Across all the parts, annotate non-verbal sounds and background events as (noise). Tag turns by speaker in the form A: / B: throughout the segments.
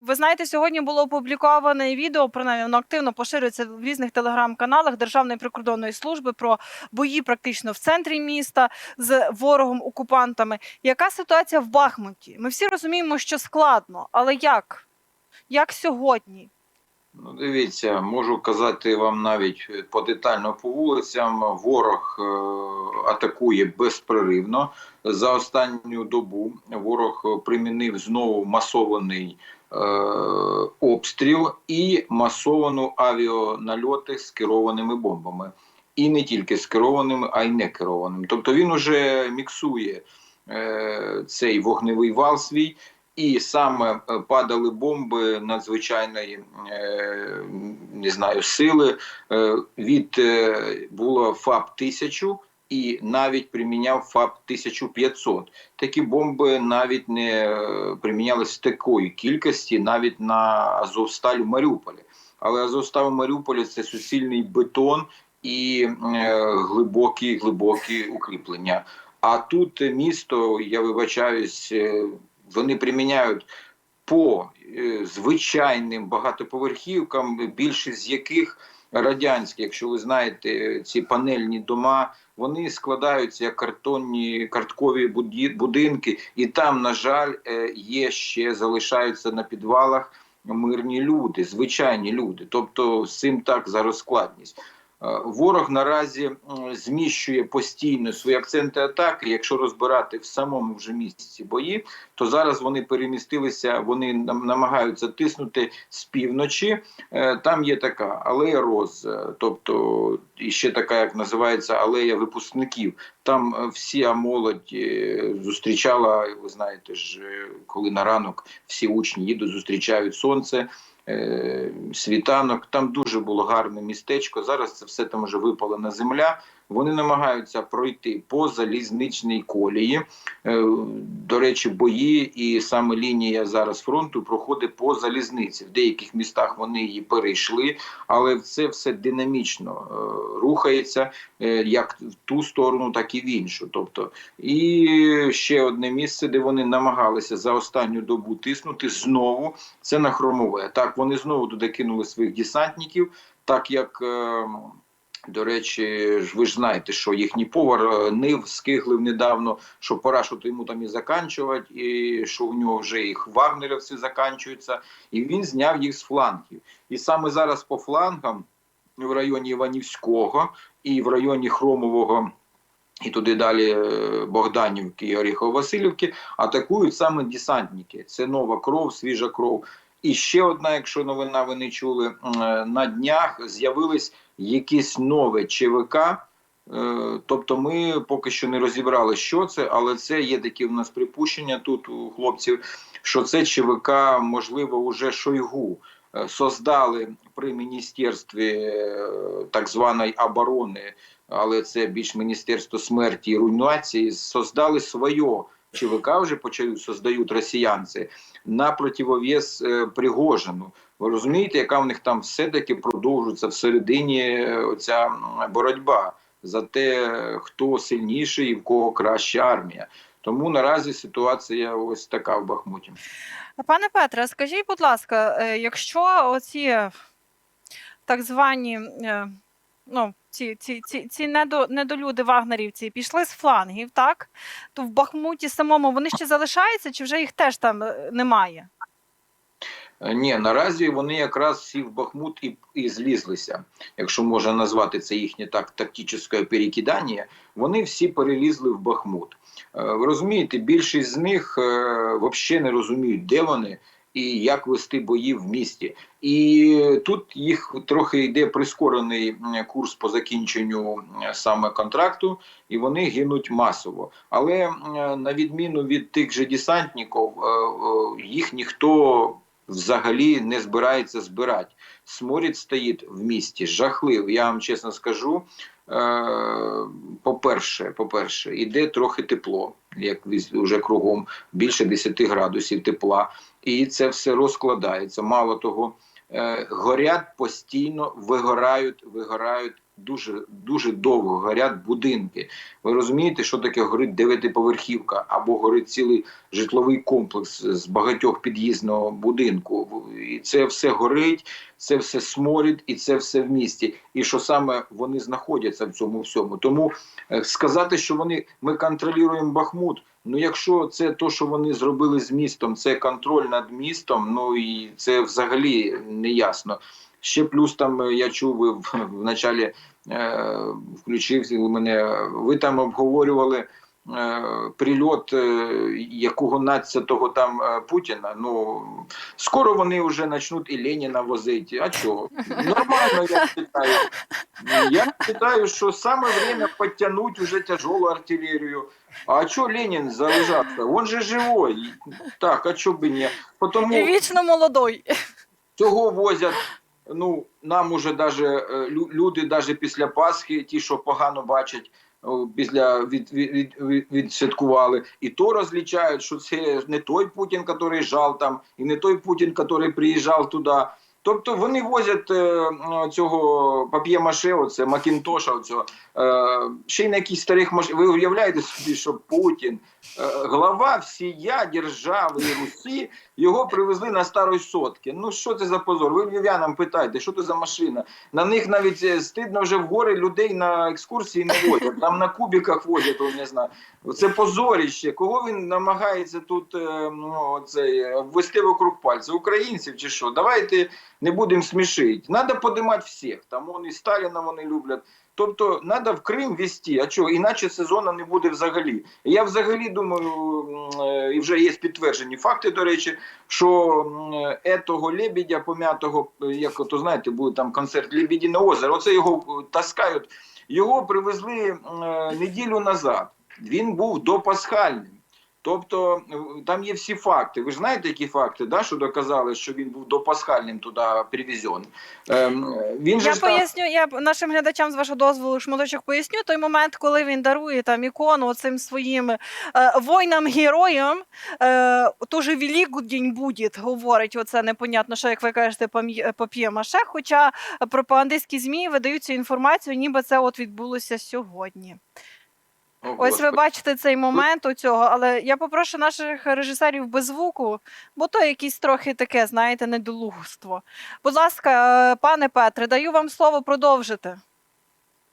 A: Ви знаєте, сьогодні було опубліковане відео, принаймні воно активно поширюється в різних телеграм-каналах Державної прикордонної служби про бої практично в центрі міста з ворогом-окупантами. Яка ситуація в Бахмуті? Ми всі розуміємо, що складно, але як? Як сьогодні?
B: Ну, дивіться, можу казати вам навіть е, подетально по вулицям. Ворог е, атакує безперервно. За останню добу ворог е, примінив знову масований обстріл і масовану авіанальоти з керованими бомбами. І не тільки з керованими, а й не керованими. Тобто він уже міксує е, цей вогневий вал свій. І саме е, падали бомби надзвичайної е, не знаю сили. Е, від е, було ФАП 1000 і навіть приміняв ФАП 1500. Такі бомби навіть не е, примінялись такої кількості, навіть на Азовсталь в Маріуполі. Але Азовсталь в Маріуполі це суцільний бетон і е, глибокі глибокі укріплення. А тут місто, я вибачаюсь, е, вони приміняють по звичайним багатоповерхівкам, більшість з яких радянські, якщо ви знаєте, ці панельні дома, вони складаються як картонні карткові будинки, і там, на жаль, е, є ще залишаються на підвалах мирні люди, звичайні люди. Тобто з цим так зараз складність. Е, Ворог наразі зміщує постійно свої акценти атаки. Якщо розбирати в самому вже місці бої, то зараз вони перемістилися, вони нам- намагаються тиснути з півночі. Е, Там є така алея роз, е, тобто і ще така, як називається алея випускників. Там вся молодь зустрічала, ви знаєте ж, коли на ранок всі учні їдуть, зустрічають сонце. Е, Світанок, там дуже було гарне містечко. Зараз це все там вже випалена земля. Вони намагаються пройти по залізничній колії. Е, До речі, бої і саме лінія зараз фронту проходить по залізниці. В деяких містах вони її перейшли, але це все динамічно е, рухається е, як в ту сторону, так і в іншу. Тобто, і ще одне місце, де вони намагалися за останню добу тиснути знову. Це на хромове. Так, вони знову туди кинули своїх десантників, так як. До речі, ж ви ж знаєте, що їхній повар е, нив скиглив недавно, що пора що йому там і заканчувати, і що в нього вже їх вагнерівці заканчуються, і він зняв їх з флангів. І саме зараз по флангам в районі Іванівського і в районі Хромового. І туди далі е, Богданівки і Оріхово-Василівки атакують саме десантники. Це нова кров, свіжа кров. І ще одна, якщо новина ви не чули, е, на днях з'явились якісь нове ЧВК. Е, Тобто ми поки що не розібрали, що це, але це є такі в нас припущення тут у хлопців, що це ЧВК, можливо, уже Шойгу е, создали при міністерстві так званої оборони, але це більш міністерство смерті і руйнації, создали своє ЧВК вже почають создають росіянці на противовес е, Пригожину. Ви розумієте, яка в них там все-таки продовжується всередині е, оця боротьба за те, хто сильніший і в кого краща армія. Тому наразі ситуація ось така в Бахмуті.
A: Пане Петре, скажіть, будь ласка, е, якщо оці так звані ну, ці, ці, ці, ці недо, недолюди вагнерівці пішли з флангів, так? То в Бахмуті самому вони ще залишаються, чи вже їх теж там е, немає?
B: Е, Ні, наразі вони якраз всі в Бахмут і, і злізлися, якщо можна назвати це їхнє так тактичне перекидання. Вони всі перелізли в Бахмут. Е, Ви розумієте, більшість з них взагалі не розуміють, де вони і як вести бої в місті. І тут їх трохи йде прискорений курс по закінченню саме контракту, і вони гинуть масово. Але на відміну від тих же десантників, е, е, їх ніхто взагалі не збирається збирати. Сморід стоїть в місті жахливий. Я вам чесно скажу. Е, По-перше, по-перше, іде трохи тепло, як вже кругом більше 10 градусів тепла, і це все розкладається. Мало того, е, горять постійно, вигорають, вигорають дуже дуже довго горять будинки. Ви розумієте, що таке горить дев'ятиповерхівка або горить цілий житловий комплекс з багатьох під'їзного будинку. І це все горить, це все сморід, і це все в місті. І що саме вони знаходяться в цьому всьому. Тому е, сказати, що вони ми контролюємо Бахмут. Ну, якщо це то, що вони зробили з містом, це контроль над містом. Ну і це взагалі не ясно. Ще плюс там е, я чув ви в, в началі е, включив мене. Ви там обговорювали е, прильот е, якого 12-го там е, Путіна. Ну скоро вони вже почнуть і Леніна возити. А чого? Нормально, я вважаю. Я вважаю, що саме время підтягнути вже тяжелу артилерію. А що Ленін залежався? Он же живой. Так, а чого б і ні? Потому...
A: І вічно молодой.
B: Цього возять. Ну, нам уже даже е, лю- люди, даже після Пасхи, ті, що погано бачать, після від, від, від, відсвяткували, і то розлічають, що це не той Путін, який жав там, і не той Путін, який приїжджав туди. Тобто вони возять е, цього пап'є-маше, оце Макінтоша, оцього, е, ще й на якісь старих маш... Ви уявляєте собі, що Путін, е, глава всія держави Русі, його привезли на старої сотки. Ну що це за позор? Ви львів'янам питайте, що це за машина? На них навіть е, стидно вже в гори людей на екскурсії не возять. Там на кубіках возять, о, не знаю. Це позоріще. Кого він намагається тут е, ну, цей, ввести вокруг пальця? Українців чи що? Давайте не будемо смішити. Надо подимати всіх. Там вони Сталіна вони люблять. Тобто треба в Крим вести, а чого? Іначе сезону не буде взагалі. Я взагалі думаю, е, і вже є підтверджені факти, до речі, що етого лебедя пом'ятого, е, як то знаєте, буде там концерт Лебедіне озеро, оце його е, таскають. Його привезли неділю назад. Він був допасхальним. Тобто там є всі факти. Ви ж знаєте, які факти, да, що доказали, що він був допасхальним туди привезений. Ем, він же
A: Я
B: ж там-
A: поясню, я нашим глядачам з вашого дозволу шматочок поясню той момент, коли він дарує там ікону цим своїм е, воїнам-героям. Е, тоже Великдень буде, говорить оце непонятно, що як ви кажете, пам'є- Хоча пропагандистські змі видають цю інформацію, ніби це от відбулося сьогодні.
B: О,
A: Ось ви бачите цей момент у цього, але я попрошу наших режисерів без звуку, бо то якесь трохи таке, знаєте, недолугство. Будь ласка, пане Петре, даю вам слово продовжити.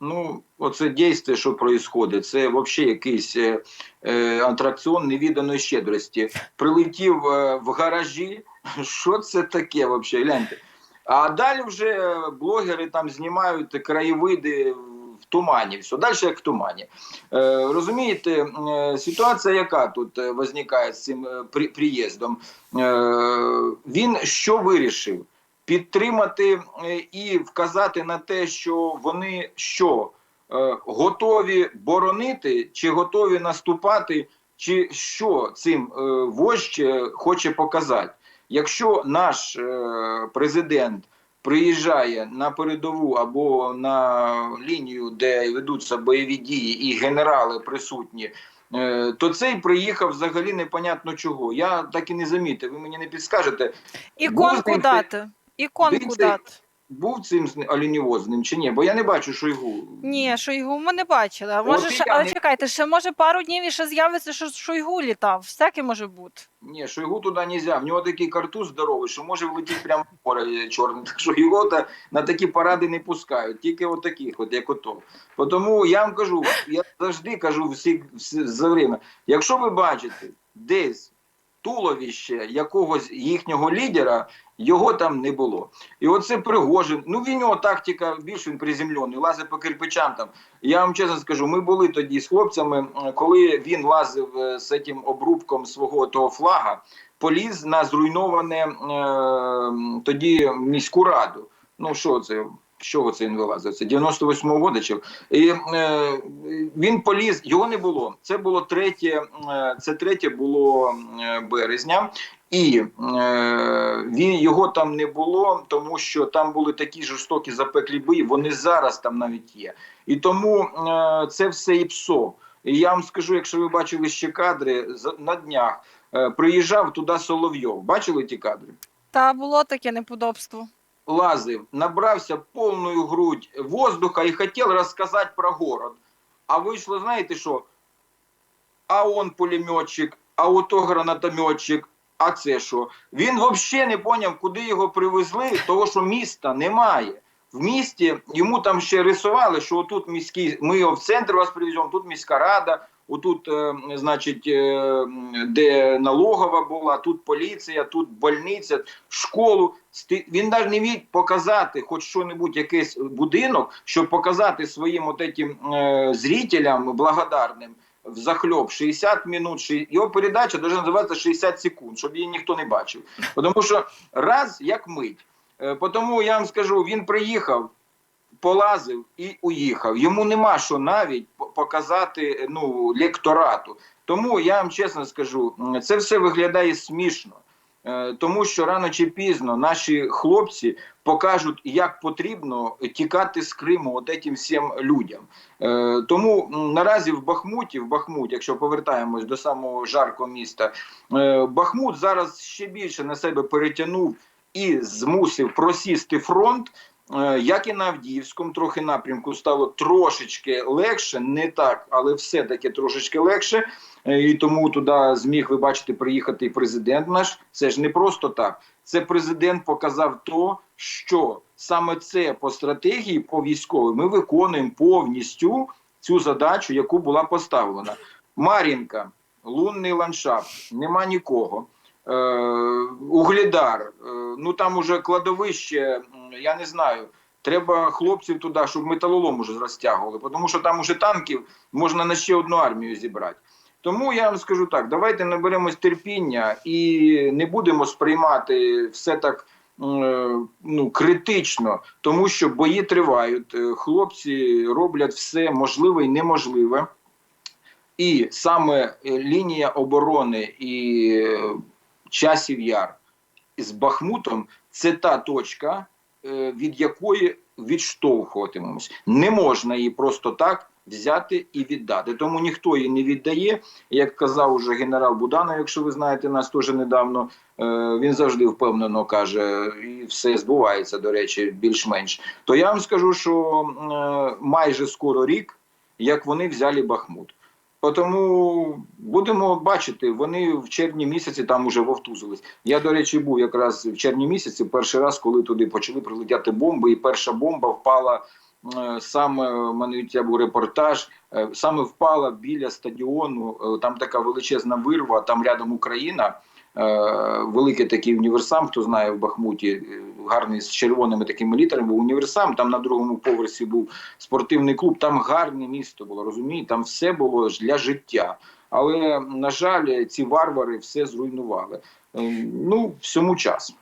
B: Ну, оце дійство, що відбувається, це взагалі якийсь е, е, атракціон невіданої щедрості. Прилетів е, в гаражі. (laughs) Що це таке взагалі? Гляньте. А далі вже е, блогери там знімають краєвиди тумані. Все, далі як в тумані. Е, розумієте, е, ситуація, яка тут е, виникає з цим приїздом? Він що вирішив? підтримати і вказати на те, що вони що готові боронити, чи готові наступати, чи що цим вождь хоче показати. Якщо наш президент приїжджає на передову або на лінію, де ведуться бойові дії, і генерали присутні. е, То цей приїхав взагалі непонятно чого. Я так і не замітив. Ви мені не підскажете,
A: Іконку
B: Був
A: дати. Іконку дати.
B: Був цим оленівозним чи ні? Бо я не бачу Шойгу.
A: Ні, Шойгу ми не бачили. А може,
B: От
A: ще,
B: я
A: але
B: не-
A: чекайте, ще може пару днів і ще з'явиться, що Шойгу літав. Всяке може бути.
B: Ні, Шойгу туди не можна. В нього такий картуз здоровий, що може влетіти прямо в море чорне. Так що його та, на такі паради не пускають, тільки от от як ото. Бо Тому я вам кажу, я завжди кажу всі, всі за время, якщо ви бачите десь туловище якогось їхнього лідера, його там не було. І оце Пригожин. Ну він його тактика більш він приземлений, лазить по кирпичам там. Я вам чесно скажу, ми були тоді з хлопцями, коли він лазив е, з цим обрубком свого того флага, поліз на зруйноване е, тоді міську раду. Ну що це? З чого це він вилазив? Це 98-го года і е, він поліз, його не було. Це було третє, е, це третє було е, березня, і е, він його там не було, тому що там були такі жорстокі запеклі бої. Вони зараз там навіть є. І тому е, це все і псо. І я вам скажу, якщо ви бачили ще кадри на днях, е, приїжджав туди Соловйов. Бачили ті кадри?
A: Та було таке неподобство.
B: Лазив, набрався повною грудь воздуха і хотів розказати про город. А вийшло, знаєте що? А он пулеметчик, а ото гранатометчик, а це що? Він взагалі не поняв, куди його привезли, того що міста немає. В місті йому там ще рисували, що отут міський, ми його в центр вас привеземо, тут міська рада, отут, е, значить, е, де налогова була, тут поліція, тут больниця, школу. Він навіть не міг показати хоч що-небудь, якийсь будинок, щоб показати своїм от этим, е, зрителям благодарним в захльоп 60 минут, його передача дуже називатися 60 секунд, щоб її ніхто не бачив. Тому що раз як мить. Тому я вам скажу, він приїхав, полазив і уїхав. Йому нема що навіть показати ну, лекторату. Тому я вам чесно скажу, це все виглядає смішно. Е, Тому що рано чи пізно наші хлопці покажуть, як потрібно тікати з Криму от этим всім людям. Е, Тому наразі в Бахмуті, в Бахмуті, якщо повертаємось до самого жаркого міста, е, Бахмут зараз ще більше на себе перетягнув і змусив просісти фронт. Е, Як і на Авдіївському, трохи напрямку стало трошечки легше, не так, але все-таки трошечки легше. Е, І тому туди зміг, ви бачите, приїхати президент наш. Це ж не просто так. Це президент показав то, що саме це по стратегії, по військовій, ми виконуємо повністю цю задачу, яку була поставлена. Мар'їнка, лунний ландшафт, нема нікого. Е, Угледар, е, ну там уже кладовище, я не знаю. Треба хлопців туди, щоб металолом уже розтягували, тому що там уже танків можна на ще одну армію зібрати. Тому я вам скажу так: давайте наберемось терпіння і не будемо сприймати все так е, ну, критично, тому що бої тривають. Хлопці роблять все можливе і неможливе. І саме лінія оборони і часів яр з Бахмутом це та точка, е, від якої відштовхуватимемось. Не можна її просто так взяти і віддати. Тому ніхто її не віддає. Як казав уже генерал Буданов, якщо ви знаєте нас теж недавно, е, він завжди впевнено каже, і все збувається, до речі, більш-менш. То я вам скажу, що е, майже скоро рік, як вони взяли Бахмут. Тому будемо бачити, вони в червні місяці там уже вовтузились. Я, до речі, був якраз в червні місяці, перший раз, коли туди почали прилетяти бомби, і перша бомба впала е, саме в мене був репортаж, е, саме впала біля стадіону. е, Там така величезна вирва, там рядом Україна. е, Великий такий універсам, хто знає в Бахмуті, е, гарний з червоними такими літерами, був універсам. Там на другому поверсі був спортивний клуб. Там гарне місто було, розумієте, там все було для життя. Але на жаль, ці варвари все зруйнували. Е, Ну, всьому час.